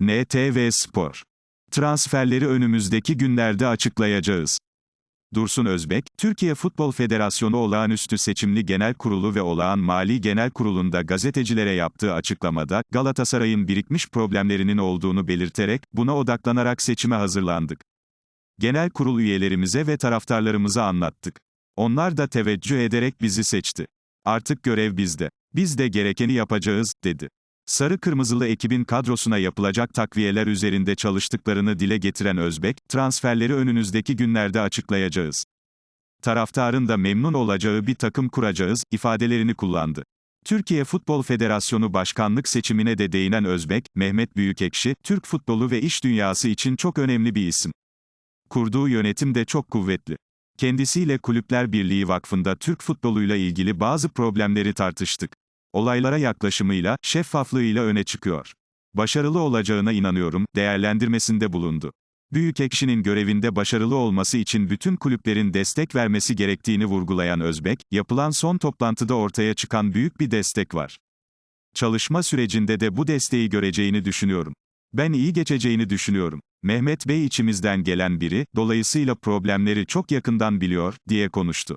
NTV Spor. Transferleri önümüzdeki günlerde açıklayacağız. Dursun Özbek, Türkiye Futbol Federasyonu Olağanüstü Seçimli Genel Kurulu ve Olağan Mali Genel Kurulu'nda gazetecilere yaptığı açıklamada, Galatasaray'ın birikmiş problemlerinin olduğunu belirterek, buna odaklanarak seçime hazırlandık. Genel kurul üyelerimize ve taraftarlarımıza anlattık. Onlar da teveccüh ederek bizi seçti. Artık görev bizde. Biz de gerekeni yapacağız, dedi. Sarı Kırmızılı ekibin kadrosuna yapılacak takviyeler üzerinde çalıştıklarını dile getiren Özbek, transferleri önünüzdeki günlerde açıklayacağız. Taraftarın da memnun olacağı bir takım kuracağız, ifadelerini kullandı. Türkiye Futbol Federasyonu Başkanlık seçimine de değinen Özbek, Mehmet Büyükekşi, Türk futbolu ve iş dünyası için çok önemli bir isim. Kurduğu yönetim de çok kuvvetli. Kendisiyle Kulüpler Birliği Vakfı'nda Türk futboluyla ilgili bazı problemleri tartıştık. Olaylara yaklaşımıyla, şeffaflığıyla öne çıkıyor. Başarılı olacağına inanıyorum, değerlendirmesinde bulundu. Büyükekşi'nin görevinde başarılı olması için bütün kulüplerin destek vermesi gerektiğini vurgulayan Özbek, yapılan son toplantıda ortaya çıkan büyük bir destek var. Çalışma sürecinde de bu desteği göreceğini düşünüyorum. Ben iyi geçeceğini düşünüyorum. Mehmet Bey içimizden gelen biri, dolayısıyla problemleri çok yakından biliyor, diye konuştu.